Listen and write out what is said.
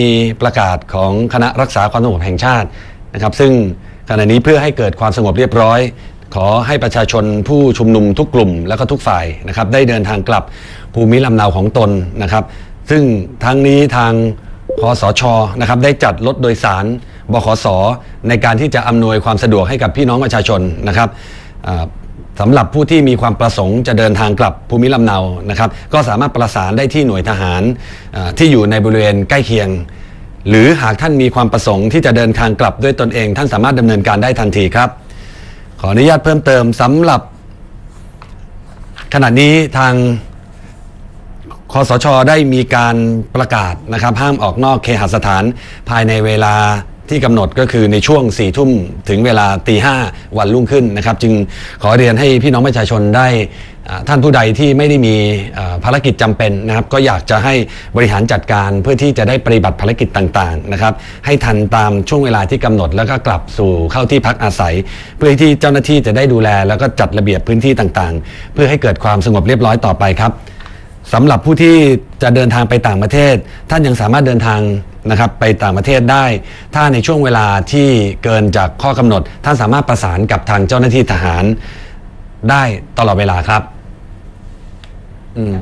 มีประกาศของคณะรักษาความสงบแห่งชาตินะครับ ซึ่งขณะนี้เพื่อให้เกิดความสงบเรียบร้อย ขอให้ประชาชนผู้ชุมนุมทุกกลุ่มและก็ทุกฝ่ายนะครับ ได้เดินทางกลับภูมิลำเนาของตนนะครับ ซึ่งทั้งนี้ทางคอสชนะครับได้จัดรถโดยสารบขสในการที่จะอำนวยความสะดวกให้กับพี่น้องประชาชนนะครับ สำหรับผู้ที่มีความประสงค์จะเดินทางกลับภูมิลำเนานะครับ ก็สามารถประสานได้ที่หน่วยทหารที่อยู่ในบริเวณใกล้เคียง หรือหากท่านมีความประสงค์ที่จะเดินทางกลับด้วยตนเอง ท่านสามารถดำเนินการได้ทันทีครับ ขออนุญาตเพิ่มเติมสำหรับ ขณะนี้ทางคอสชได้มีการประกาศนะครับ ห้ามออกนอกเคหสถานภายในเวลา ที่กำหนดก็คือในช่วง4ี่ทุ่มถึงเวลาตีห้าวันรุ่งขึ้นนะครับ จึงขอเรียนให้พี่น้องประชาชนได้อ่าท่านผู้ใดที่ไม่ได้มีอ่าภารกิจจำเป็นนะครับ ก็อยากจะให้บริหารจัดการเพื่อที่จะได้ปฏิบัติภารกิจต่างๆนะครับให้ทันตามช่วงเวลาที่กำหนดแล้วก็กลับสู่เข้าที่พักอาศัย เพื่อที่เจ้าหน้าที่จะได้ดูแล แล้วก็จัดระเบียบพื้นที่ต่างๆ เพื่อให้เกิดความสงบเรียบร้อยต่อไปครับ สำหรับผู้ที่จะเดินทางไปต่างประเทศ ท่านยังสามารถเดินทาง นะครับไปต่างประเทศได้ ถ้าในช่วงเวลาที่เกินจากข้อกำหนด ท่านสามารถประสานกับทางเจ้าหน้าที่ทหารได้ตลอดเวลาครับ อืม